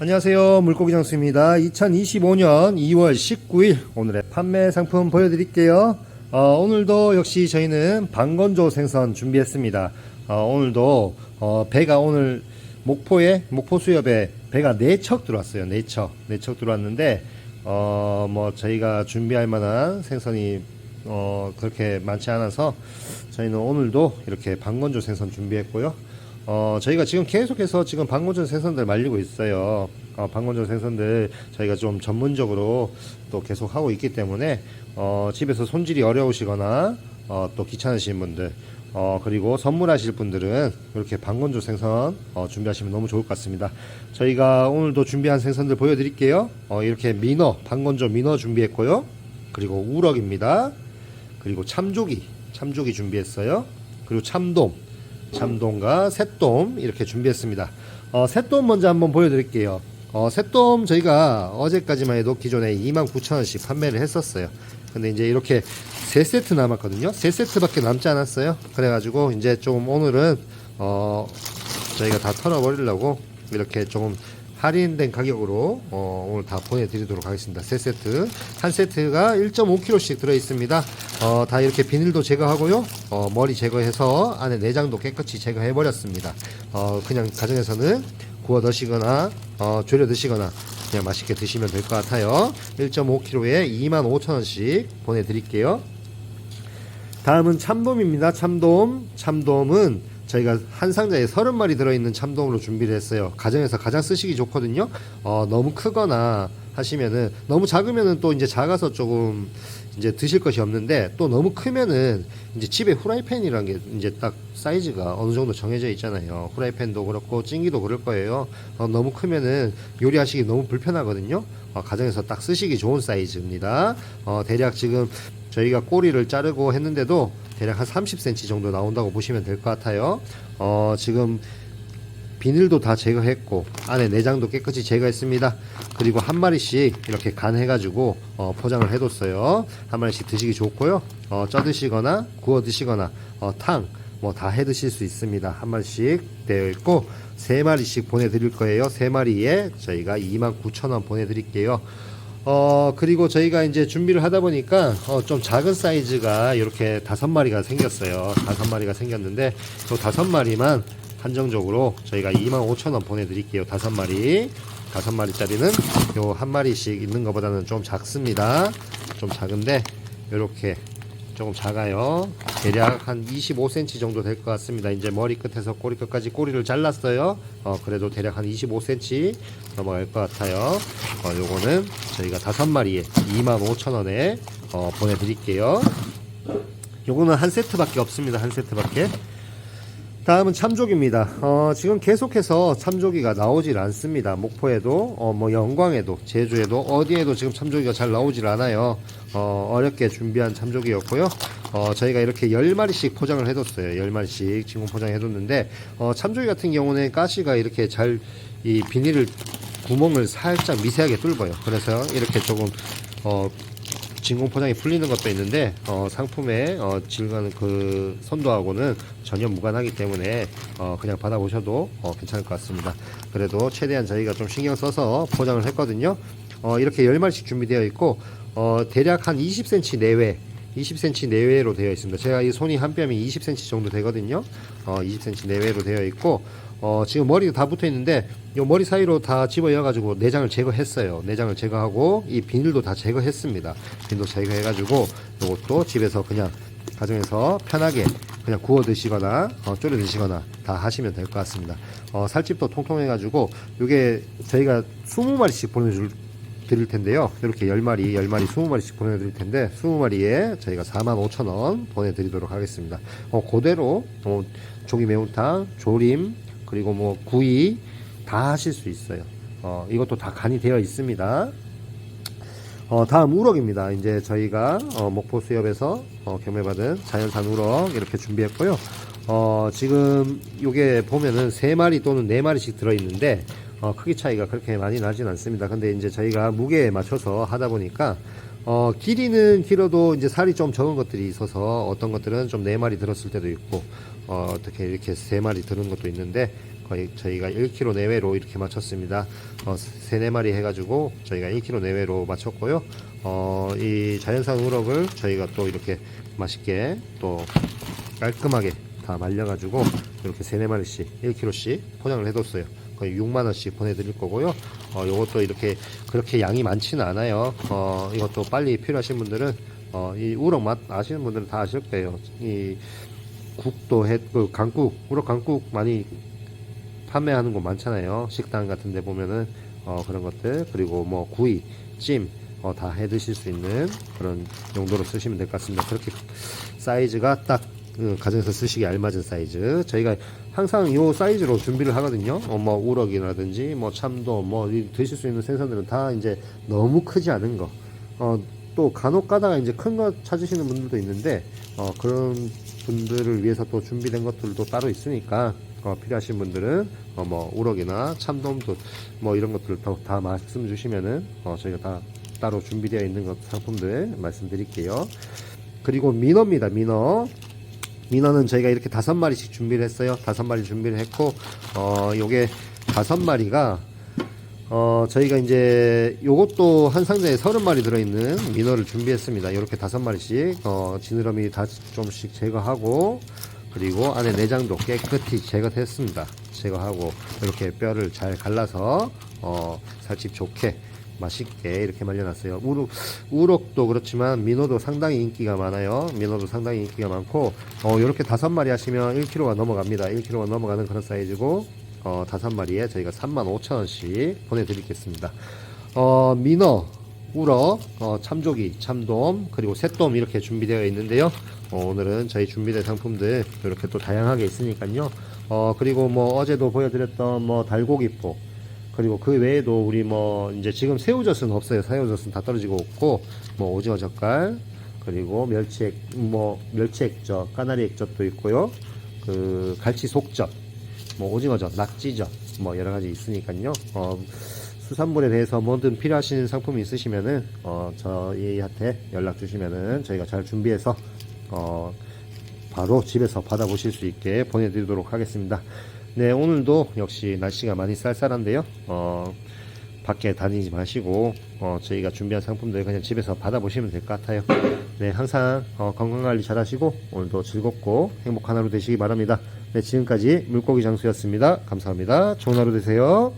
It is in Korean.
안녕하세요. 물고기 장수입니다. 2025년 2월 19일 오늘의 판매 상품 보여드릴게요. 어, 오늘도 역시 저희는 방건조 생선 준비했습니다. 어, 오늘도 어, 배가 오늘 목포에 목포 수협에 배가 4척 들어왔어요. 4척. 4척 들어왔는데 어, 뭐 저희가 준비할 만한 생선이 어, 그렇게 많지 않아서 저희는 오늘도 이렇게 방건조 생선 준비했고요. 어, 저희가 지금 계속해서 지금 방건조 생선들 말리고 있어요. 어, 방건조 생선들 저희가 좀 전문적으로 또 계속 하고 있기 때문에 어, 집에서 손질이 어려우시거나 어, 또 귀찮으신 분들 어, 그리고 선물하실 분들은 이렇게 방건조 생선 어, 준비하시면 너무 좋을 것 같습니다. 저희가 오늘도 준비한 생선들 보여드릴게요. 어, 이렇게 민어, 방건조 민어 준비했고요. 그리고 우럭입니다. 그리고 참조기, 참조기 준비했어요. 그리고 참돔, 참돔과 새돔 이렇게 준비했습니다. 어, 새돔 먼저 한번 보여드릴게요. 어, 새돔 저희가 어제까지만 해도 기존에 29,000원씩 판매를 했었어요. 근데 이제 이렇게 세 세트 남았거든요. 세 세트밖에 남지 않았어요. 그래가지고 이제 좀 오늘은 어, 저희가 다 털어버리려고 이렇게 조금 할인된 가격으로 어, 오늘 다 보내드리도록 하겠습니다. 세 세트 한 세트가 1.5kg씩 들어 있습니다. 어, 다 이렇게 비닐도 제거하고요. 어, 머리 제거해서 안에 내장도 깨끗이 제거해 버렸습니다. 어, 그냥 가정에서는 구워 드시거나 어, 졸여 드시거나 그냥 맛있게 드시면 될 것 같아요. 1.5kg에 25,000원씩 보내드릴게요. 다음은 참돔입니다. 참돔. 참돔은 저희가 한 상자에 30마리 들어있는 참돔으로 준비를 했어요. 가정에서 가장 쓰시기 좋거든요. 어, 너무 크거나 하시면은 너무 작으면은 또 이제 작아서 조금 이제 드실 것이 없는데 또 너무 크면은 이제 집에 후라이팬이란 게 이제 딱 사이즈가 어느 정도 정해져 있잖아요. 후라이팬도 그렇고 찡기도 그럴 거예요. 어, 너무 크면은 요리하시기 너무 불편하거든요. 어, 가정에서 딱 쓰시기 좋은 사이즈입니다. 어, 대략 지금 저희가 꼬리를 자르고 했는데도 대략 한 30cm 정도 나온다고 보시면 될 것 같아요. 어, 지금 비닐도 다 제거했고 안에 내장도 깨끗이 제거했습니다. 그리고 한 마리씩 이렇게 간해가지고 어, 포장을 해뒀어요. 한 마리씩 드시기 좋고요. 어, 쪄 드시거나 구워 드시거나 어, 탕 뭐 다 해 드실 수 있습니다. 한 마리씩 되어 있고 세 마리씩 보내드릴 거예요. 세 마리에 저희가 29,000원 보내드릴게요. 어 그리고 저희가 이제 준비를 하다 보니까 어, 좀 작은 사이즈가 이렇게 다섯 마리가 생겼어요. 다섯 마리가 생겼는데 또 다섯 마리만 한정적으로 저희가 25,000원 보내드릴게요. 다섯 마리 다섯 마리짜리는 요 한 마리씩 있는 것보다는 좀 작습니다. 좀 작은데 이렇게 조금 작아요. 대략 한 25cm 정도 될 것 같습니다. 이제 머리 끝에서 꼬리 끝까지 꼬리를 잘랐어요. 어, 그래도 대략 한 25cm 넘어갈 것 같아요. 어, 요거는 저희가 다섯 마리에 25,000원에 어, 보내드릴게요. 요거는 한 세트밖에 없습니다. 한 세트밖에. 다음은 참조기입니다. 어, 지금 계속해서 참조기가 나오질 않습니다. 목포에도, 어, 뭐 영광에도, 제주에도 어디에도 지금 참조기가 잘 나오질 않아요. 어, 어렵게 준비한 참조기였고요. 어, 저희가 이렇게 10마리씩 포장을 해뒀어요. 10마리씩 지금 포장해뒀는데, 어, 참조기 같은 경우는 가시가 이렇게 잘, 이 비닐을, 구멍을 살짝 미세하게 뚫어요. 그래서 이렇게 조금, 어, 진공 포장이 풀리는 것도 있는데 어, 상품의 어, 질과는 그 선도하고는 전혀 무관하기 때문에 어, 그냥 받아보셔도 어, 괜찮을 것 같습니다. 그래도 최대한 저희가 좀 신경 써서 포장을 했거든요. 어, 이렇게 10마리씩 준비되어 있고 어, 대략 한 20cm 내외 20cm 내외로 되어 있습니다. 제가 이 손이 한 뼘이 20cm 정도 되거든요. 어, 20cm 내외로 되어 있고 어, 지금 머리가 다 붙어 있는데 이 머리 사이로 다 집어여 가지고 내장을 제거했어요. 내장을 제거하고 이 비닐도 다 제거했습니다. 비닐도 제거해 가지고 이것도 집에서 그냥 가정에서 편하게 그냥 구워 드시거나 어, 졸여 드시거나 다 하시면 될 것 같습니다. 어, 살집도 통통해 가지고 이게 저희가 20마리씩 보내줄 드릴 텐데요. 이렇게 10마리, 10마리, 20마리씩 보내드릴 텐데, 20마리에 저희가 45,000원 보내드리도록 하겠습니다. 어, 그대로, 어, 조기 매운탕, 조림, 그리고 뭐, 구이, 다 하실 수 있어요. 어, 이것도 다 간이 되어 있습니다. 어, 다음 우럭입니다. 이제 저희가 어, 목포 수협에서 어, 경매받은 자연산 우럭 이렇게 준비했고요. 어, 지금 요게 보면은 세 마리 또는 네 마리씩 들어있는데 어, 크기 차이가 그렇게 많이 나진 않습니다. 근데 이제 저희가 무게에 맞춰서 하다 보니까 어, 길이는 길어도 이제 살이 좀 적은 것들이 있어서 어떤 것들은 좀네 마리 들었을 때도 있고 어, 어떻게 이렇게 세 마리 들은 것도 있는데 거의 저희가 1kg 내외로 이렇게 맞췄습니다. 어, 세네 마리 해가지고 저희가 1kg 내외로 맞췄고요. 어, 이 자연산 우럭을 저희가 또 이렇게 맛있게 또 깔끔하게 다 말려가지고 이렇게 세네 마리씩 1kg씩 포장을 해뒀어요. 거의 6만 원씩 보내드릴 거고요. 어, 이것도 이렇게 그렇게 양이 많지는 않아요. 어, 이것도 빨리 필요하신 분들은 어, 이 우럭 맛 아시는 분들은 다 아실 거예요. 이 국도 해, 그 강국, 우럭 강국 많이 판매하는 곳 많잖아요. 식당 같은 데 보면은 어, 그런 것들 그리고 뭐 구이, 찜, 어, 다 해 드실 수 있는 그런 용도로 쓰시면 될 것 같습니다. 그렇게 사이즈가 딱 그, 가정에서 쓰시기 알맞은 사이즈. 저희가 항상 이 사이즈로 준비를 하거든요. 어, 뭐 우럭이라든지 뭐 참도 뭐이 드실 수 있는 생선들은 다 이제 너무 크지 않은 거. 어, 또 간혹 가다가 이제 큰 거 찾으시는 분들도 있는데 어, 그런 분들을 위해서 또 준비된 것들도 따로 있으니까 어, 필요하신 분들은 어, 뭐 우럭이나 참돔도 뭐 이런 것들 다, 다 말씀 주시면은 어, 저희가 다 따로 준비되어 있는 것 상품들 말씀드릴게요. 그리고 민어입니다. 민어. 민어는 저희가 이렇게 다섯 마리씩 준비를 했어요. 다섯 마리 준비를 했고, 어, 요게 다섯 마리가, 어, 저희가 이제 요것도 한 상자에 서른 마리 들어있는 민어를 준비했습니다. 이렇게 다섯 마리씩, 어, 지느러미 다 좀씩 제거하고, 그리고 안에 내장도 깨끗이 제거했습니다. 제거하고, 이렇게 뼈를 잘 갈라서, 어, 살집 좋게, 맛있게 이렇게 말려놨어요. 우럭, 우럭도 그렇지만 민어도 상당히 인기가 많아요. 민어도 상당히 인기가 많고 어, 이렇게 다섯 마리 하시면 1kg가 넘어갑니다. 1kg가 넘어가는 그런 사이즈고 어, 다섯 마리에 저희가 35,000원씩 보내드리겠습니다. 어, 민어, 우럭, 어, 참조기, 참돔, 그리고 새돔 이렇게 준비되어 있는데요. 어, 오늘은 저희 준비된 상품들 이렇게 또 다양하게 있으니까요. 어, 그리고 뭐 어제도 보여드렸던 뭐 달고기포, 그리고 그 외에도 우리 뭐 이제 지금 새우젓은 없어요. 새우젓은 다 떨어지고 없고 뭐 오징어 젓갈 그리고 멸치 액, 뭐 멸치 액젓, 까나리 액젓도 있고요. 그 갈치 속젓, 뭐 오징어젓, 낙지젓 뭐 여러 가지 있으니까요. 어, 수산물에 대해서 뭐든 필요하신 상품이 있으시면은 어, 저희한테 연락 주시면은 저희가 잘 준비해서 어, 바로 집에서 받아보실 수 있게 보내드리도록 하겠습니다. 네, 오늘도 역시 날씨가 많이 쌀쌀한데요. 어, 밖에 다니지 마시고, 어, 저희가 준비한 상품들 그냥 집에서 받아보시면 될 것 같아요. 네, 항상 어, 건강관리 잘 하시고, 오늘도 즐겁고 행복한 하루 되시기 바랍니다. 네, 지금까지 물고기 장수였습니다. 감사합니다. 좋은 하루 되세요.